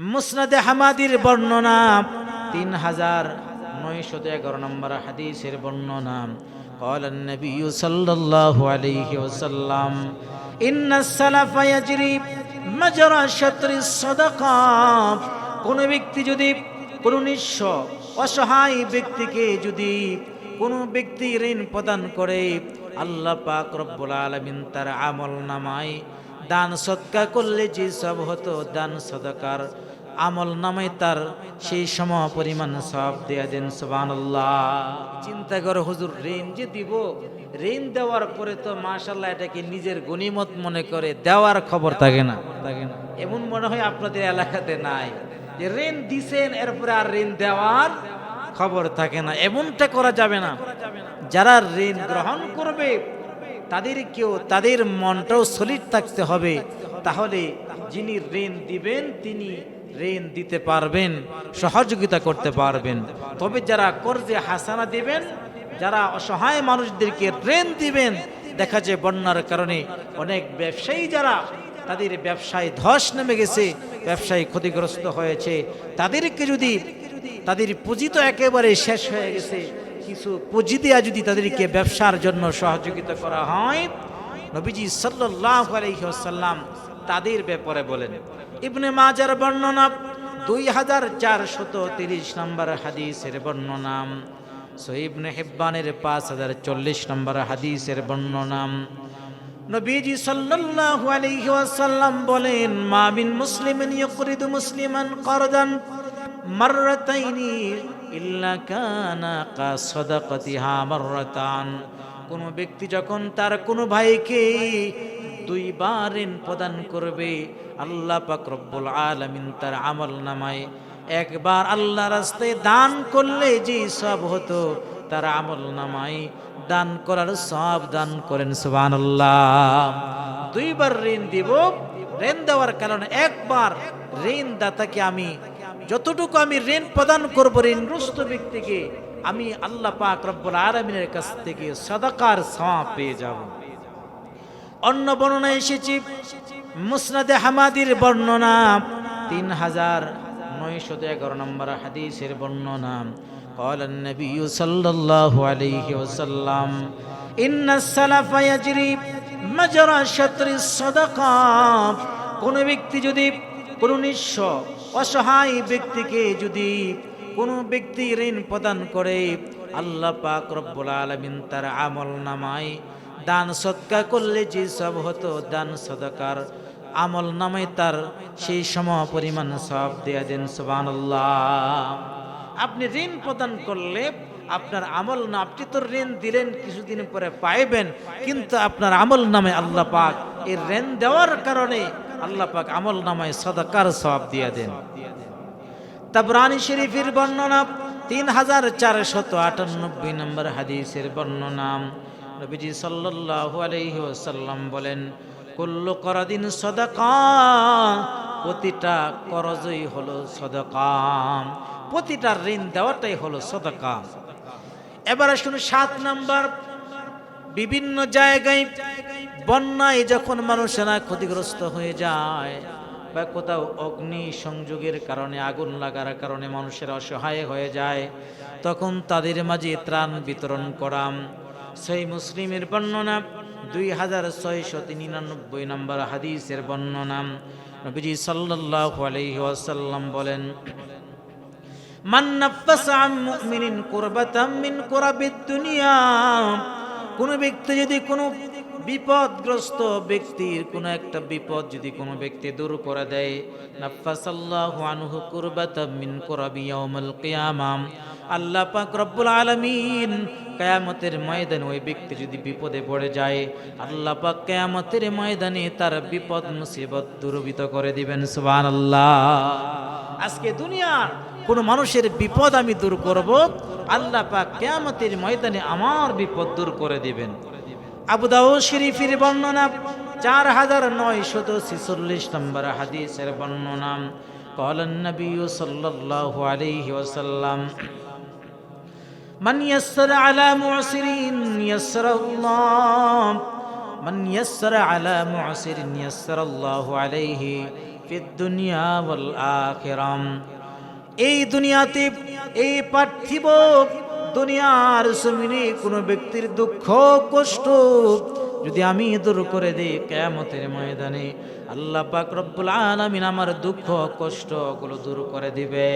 মুসনাদে হামাদির বর্ণনা তিন হাজার নয়শত এগারো নম্বর হাদিসের বর্ণনা قال النبي صلى الله عليه وسلم إن السلف يجري مجرى شطر الصدقة কোন ব্যক্তি যদি কোন নিঃস্ব অসহায় ব্যক্তিকে যদি কোন ব্যক্তি ঋণ প্রদান করে আল্লাহ পাক রব্বুল আলামিন তার আমল নামায় দান সৎকা করলে যে সব হতো দান সদকার আমল নামে তার সেই সম পরিমাণ সব দেয়া দেন, সুবহানাল্লাহ। চিন্তা করো, হুজুর, ঋণ যে দিব? ঋণ দেওয়ার পরে তো মাশাল্লাহ এটাকে নিজের গনিমত মনে করে দেওয়ার খবর থাকে না। থাকে না এমন মনে হয় আপনাদের এলাকাতে নাই। যে ঋণ দিছেন, এরপরে আর ঋণ দেওয়ার খবর থাকে না। এমনটা করা যাবে না। যারা ঋণ গ্রহণ করবে তাদেরকেও তাদের মনটাও সলিড থাকতে হবে। তাহলে যিনি ঋণ দিবেন, তিনি ঋণ দিতে পারবেন, সহযোগিতা করতে পারবেন। তবে যারা কর্জে হাসানা দিবেন, যারা অসহায় মানুষদেরকে ঋণ দিবেন, দেখা যায় বন্যার কারণে অনেক ব্যবসায়ী যারা তাদের ব্যবসায় ধস নেমে গেছে, ব্যবসায়ী ক্ষতিগ্রস্ত হয়েছে। তাদেরকে যদি, তাদের পুঁজি তো একেবারে শেষ হয়ে গেছে, কিছু পুঁজি দেওয়া যদি তাদেরকে ব্যবসার জন্য সহযোগিতা করা হয়, নবীজি সাল্লাহ আলহিহাসাল্লাম তাদের ব্যাপারে বলেন। ইবনে মাজার বর্ণনা, দুই হাজার চারশত তিরিশ নম্বর হাদিসের বর্ণনা সহিবনে হেব্বানের পাঁচ হাজার চল্লিশ নম্বর হাদিসের বর্ণনা। নবীজি সাল্লাল্লাহু আলাইহি ওয়াসাল্লাম বলেন, মা মিন মুসলিমিন ইয়করিদু মুসলিমান করদান মাররাতাইনি ইল্লা কানা কা সাদাকাতিহা মাররাতান। কোন ব্যক্তি যখন তার কোনো ভাইকে দুইবার ঋণ প্রদান করবে। আল্লাহ পাক রব্বুল আলামিন তার আমল নামায়। একবার আল্লাহ রাস্তায় দান করলে যে সব হতো, তার আমল নামায়। দান করার সব দান করেন, সুবহানাল্লাহ। দুইবার ঋণ দিব। ঋণ দেওয়ার কারণে একবার ঋণ দাতাকে আমি, যতটুকু আমি ঋণ প্রদান করব ঋণগ্রস্ত ব্যক্তিকে, আমি আল্লাহ পাক রব্বুল আলমিনের কাছ থেকে সদাকার সওয়াব পেয়ে যাব। অন্য বর্ণনা এসেছি মুসনাদে হামাদির বর্ণনা তিন হাজার নয়শত এগারো নম্বর হাদিসের বর্ণনা قال النبي صلى الله عليه وسلم إن السلف يجري مجرى شطر الصدقة কোন ব্যক্তি যদি কোন নিঃস্ব অসহায় ব্যক্তিকে যদি কোনো ব্যক্তি ঋণ প্রদান করে আল্লাহ পাক রব্বুল আলমিন তার আমল নামায় দান সৎকা করলে যে সব হতো, দান সদকার আমল নামায় তার সেই সম পরিমাণ সব দেয়া দেন, সুবহানাল্লাহ। আপনি ঋণ প্রদান করলে আপনার আমল না, আপনি তো ঋণ দিলেন, কিছুদিন পরে পাইবেন, কিন্তু আপনার আমল নামে আল্লাহ পাক, এই ঋণ দেওয়ার কারণে আল্লাহ পাক আমল নামায় সদাকার সব দিয়ে দেন। তাবরানি শরীফের বর্ণনা, তিন হাজার চারশত আটানব্বই নম্বর হাদিসের বর্ণনা। নবীজি সাল্লাল্লাহু আলাইহি ওয়াসাল্লাম বলেন, কুল্লু করদিন সদাকা, প্রতিটা করজই হলো সদকা, প্রতিটা ঋণ দেওয়াটাই হলো সদকা। এবার আসুন সাত নাম্বার, বিভিন্ন জায়গায় বন্যায় যখন মানুষেরা ক্ষতিগ্রস্ত হয়ে যায়, বা কোথাও অগ্নি সংযোগের কারণে, আগুন লাগার কারণে মানুষের অসহায় হয়ে যায়, তখন তাদের মাঝে ত্রাণ বিতরণ করাম সেই মুসলিমের বর্ণনা, দুই হাজার ছয়শো নিরানব্বই নম্বর হাদিসের বর্ণনা। নবীজি সাল্লাল্লাহু আলাইহি ওয়াসাল্লাম বলেন, মান নাফাসা আন মুমিনিন কুরবাতাম মিন কুরাবিদ দুনিয়া। কোন ব্যক্তি যদি কোনো বিপদগ্রস্ত ব্যক্তির কোনো একটা বিপদ যদি কোনো ব্যক্তি দূর করে দেয়, নাফাসাল্লাহু আনহু কুরবাতাম মিন কুরাবি ইয়াউমাল কিয়ামাম আল্লাহ পাক রব্বুল আলমিন কেয়ামতের ময়দানে ওই ব্যক্তি যদি বিপদে পড়ে যায়, আল্লাহ পাক কেয়ামতের ময়দানে তার বিপদ মুসিবত দুরবিত করে দিবেন সুবান আল্লাহ আজকে দুনিয়ার কোন মানুষের বিপদ আমি দূর করব, আল্লাহ পাক কেয়ামতের ময়দানে আমার বিপদ দূর করে দিবেন। আবুদাউ শরীফের বর্ণনা, চার হাজার নয় শত ছিচল্লিশ নম্বর হাদিসের বর্ণনা, কলন নবী সাল্লাহ আলিহি من يسر على معسر يسر الله من يسر على معسر يسر الله عليه ফিদ দুনিয়া ওয়াল আখিরাম এই দুনিয়াতে এই পার্থিব দুনিয়ার জমিনে কোনো ব্যক্তির দুঃখ কষ্ট যদি আমি দূর করে দিই কেয়ামতের ময়দানে আল্লাহ পাক রব্বুল আলামিন আমার দুঃখ কষ্টগুলো দূর করে দিবে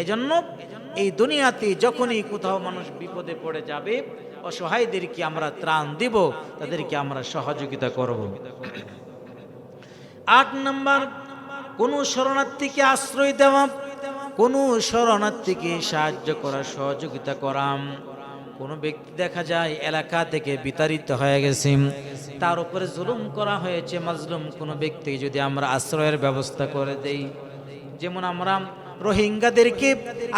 এজন্য এই দুনিয়াতে যখনই কোথাও মানুষ বিপদে পড়ে যাবে, অসহায়দেরকে আমরা ত্রাণ দিব, তাদেরকে আমরা সহযোগিতা করব। আট নম্বর, কোন শরণার্থীকে আশ্রয় দেওয়া, কোন শরণার্থীকে সাহায্য করা, সহযোগিতা করা। কোনো ব্যক্তি দেখা যায় এলাকা থেকে বিতাড়িত হয়ে গেছে, তার উপরে জুলুম করা হয়েছে, মাজলুম কোনো ব্যক্তি যদি আমরা আশ্রয়ের ব্যবস্থা করে দেই। যেমন আমরা রোহিঙ্গাদেরকে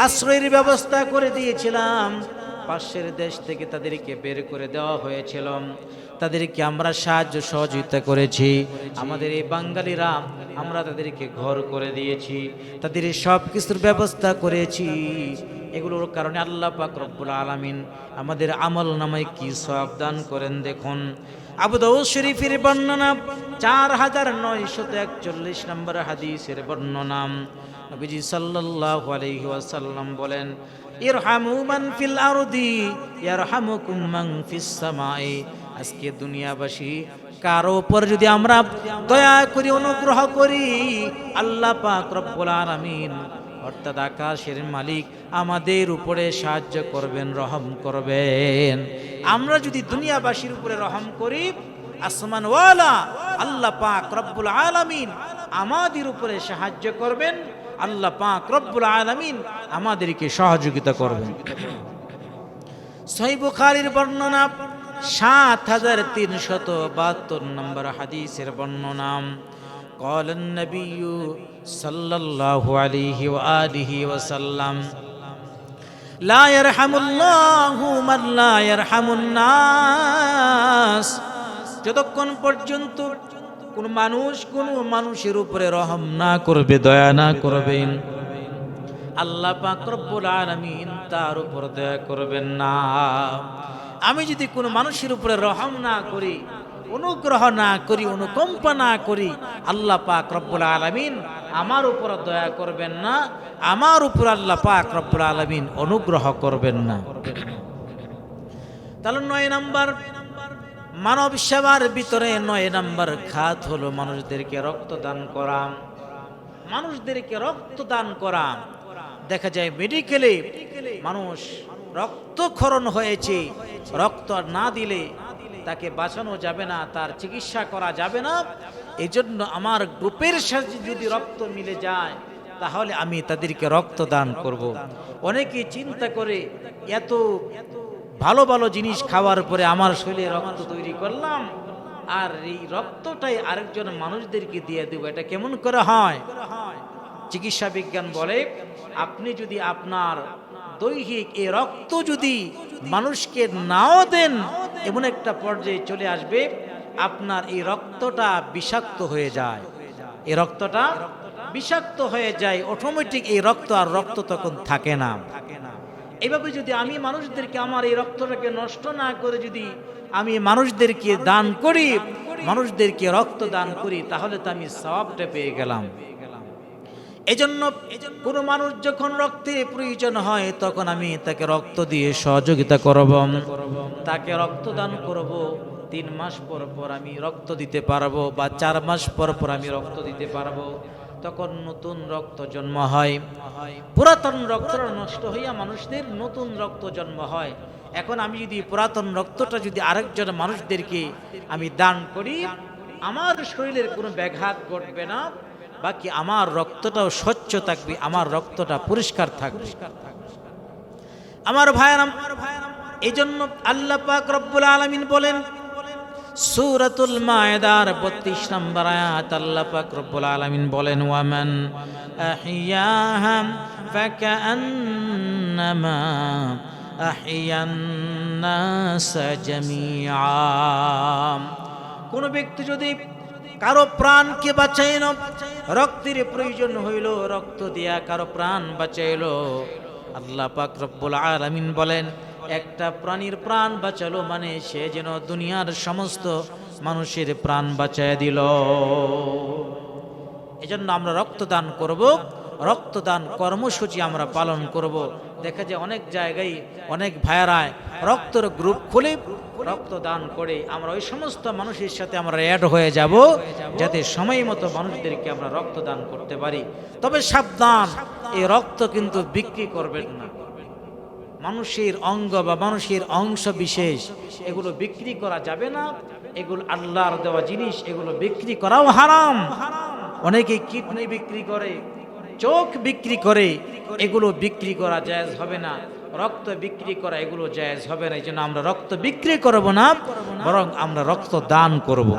আশ্রয়ের ব্যবস্থা করে দিয়েছিলাম। পাশের দেশ থেকে তাদেরকে বের করে দেওয়া হয়েছিল। তাদেরকে আমরা সাহায্য সহযোগিতা করেছি। আমাদের এই বাঙালিরা, আমরা তাদেরকে ঘর করে দিয়েছি। তাদের সব কিছুর ব্যবস্থা করেছি। এগুলোর কারণে আল্লাহ পাক রব্বুল আলামিন আমাদের আমল নামায় কি সব দান করেন দেখুন। আবু দাউদ শরীফের বর্ণনা, চার হাজার নয়শত একচল্লিশ নম্বর হাদিসের বর্ণনা। নবীজি সাল্লাল্লাহু আলাইহি ওয়াসাল্লাম বলেন, ইরহামু মান ফিল আরদি, ইয়ারহামুকুম মান ফিস সামাই। আজকে দুনিয়াবাসী, কারও উপর যদি আমরা দয়া করি, অনুগ্রহ করি, আল্লাহ পাক রব্বুল আলামিন, অর্থাৎ আকাশের মালিক আমাদের উপরে সাহায্য করবেন, রহম করবেন। আমরা যদি দুনিয়াবাসীর উপরে রহম করি আসমান ওয়ালা আল্লাহ পাক রব্বুল আলামিন আমাদের উপরে সাহায্য করবেন আল্লাহ পাক রব্বুল আলামিন আমাদেরকে সহযোগিতা করবেন সহি বুখারীর বর্ণনা সাত হাজার তিনশত বাহাত্তর নম্বর হাদিসের বর্ণনা قال النبي صلى الله عليه وآله وسلم لا يرحم الله من لا يرحم الناس যতক্ষণ পর্যন্ত কোন মানুষ কোন মানুষের উপরে রহম না করবে, দয়া না করবেন আল্লাহ পাক আলামিন তার উপর দয়া করবেন না। আমি যদি কোনো মানুষের উপরে রহম না করি, অনুগ্রহ না করি, অনুকম্পা না করি, আল্লাহ পাক রব্বুল আলামিন আমার উপর দয়া করবেন না, আমার উপর আল্লাহ পাক রব্বুল আলামিন অনুগ্রহ করবেন না। তাহলে নয় নাম্বার মানব সেবার ভিতরে নয় নাম্বার খাত হলো মানুষদেরকে রক্তদান করা। মানুষদেরকে রক্তদান করা। দেখা যায় মেডিকেলে মানুষ রক্তক্ষরণ হয়েছে। রক্ত না দিলে তাকে বাঁচানো যাবে না, তার চিকিৎসা করা যাবে না। এই জন্য আমার গ্রুপের সাথে যদি রক্ত মিলে যায়, তাহলে আমি তাদেরকে রক্ত দান করব। অনেকে চিন্তা করে, এত ভালো ভালো জিনিস খাওয়ার পরে আমার শরীরে রক্ত তৈরি করলাম, আর এই রক্তটাই আরেকজন মানুষদেরকে দিয়ে দেবো। এটা কেমন করে হয়? চিকিৎসা বিজ্ঞান বলে, আপনি যদি আপনার দৈহিক এই রক্ত যদি মানুষকে নাও দেন, এমন একটা পর্যায়ে চলে আসবে, আপনার এই রক্তটা বিষাক্ত হয়ে যায়। এই রক্তটা বিষাক্ত হয়ে যায় অটোমেটিক এই রক্ত আর রক্ত তখন থাকে না। এইভাবে যদি আমি মানুষদেরকে আমার এই রক্তটাকে নষ্ট না করে যদি আমি মানুষদেরকে দান করি, মানুষদেরকে রক্ত দান করি, তাহলে তো আমি সবটা পেয়ে গেলাম। এজন্য কোনো মানুষ যখন রক্তের প্রয়োজন হয়, তখন আমি তাকে রক্ত দিয়ে সহযোগিতা করব। তাকে রক্তদান করব, তিন মাস পর পর আমি রক্ত দিতে পারব বা চার মাস পর পর আমি রক্ত দিতে পারব। তখন নতুন রক্ত জন্ম হয়। পুরাতন রক্তটা নষ্ট হইয়া মানুষদের নতুন রক্ত জন্ম হয়। এখন আমি যদি পুরাতন রক্তটা যদি আরেকজন মানুষদেরকে আমি দান করি, আমার শরীরের কোনো ব্যাঘাত ঘটবে না। বাকি আমার রক্তটাও স্বচ্ছ থাকবে, আমার রক্তটা পরিষ্কার থাকবে। আমার ভাইরাম এই জন্য আল্লাহ পাক রব্বুল আলামিন বলেন সূরাতুল মায়েদার 32 নম্বর আয়াত আল্লাহ পাক রব্বুল আলামিন বলেন, ওয়ামান আহিয়াহা ফাকান্নামা আহিয়ান নাস জামিআ কোন ব্যক্তি যদি কারও প্রাণকে বাঁচাইল, রক্তের প্রয়োজন হইল, রক্ত দিয়া কারও প্রাণ বাঁচাইল, আল্লাহ পাক রব্বুল আলামিন বলেন একটা প্রাণীর প্রাণ বাঁচালো মানে সে যেন দুনিয়ার সমস্ত মানুষের প্রাণ বাঁচায় দিল। এজন্য আমরা রক্তদান করব। রক্তদান কর্মসূচি আমরা পালন করব। দেখা যায় অনেক জায়গায় অনেক ভাইয়ারায় রক্তের গ্রুপ খুলে রক্তদান করে। আমরা ওই সমস্ত মানুষের সাথে আমরা অ্যাড হয়ে যাব যাতে সময় মতো মানুষদেরকে আমরা রক্তদান করতে পারি। তবে সাবধান, এই রক্ত কিন্তু বিক্রি করবেন না। মানুষের অঙ্গ বা মানুষের অংশ বিশেষ, এগুলো বিক্রি করা যাবে না। এগুলো আল্লাহর দেওয়া জিনিস, এগুলো বিক্রি করাও হারাম। অনেকে কিডনি বিক্রি করে, চোখ বিক্রি করে, এগুলো বিক্রি করা জায়েজ হবে না। রক্ত বিক্রি করা এগুলো জায়েজ হবে না। এই জন্য আমরা রক্ত বিক্রি করব না, বরং আমরা রক্ত দান করব।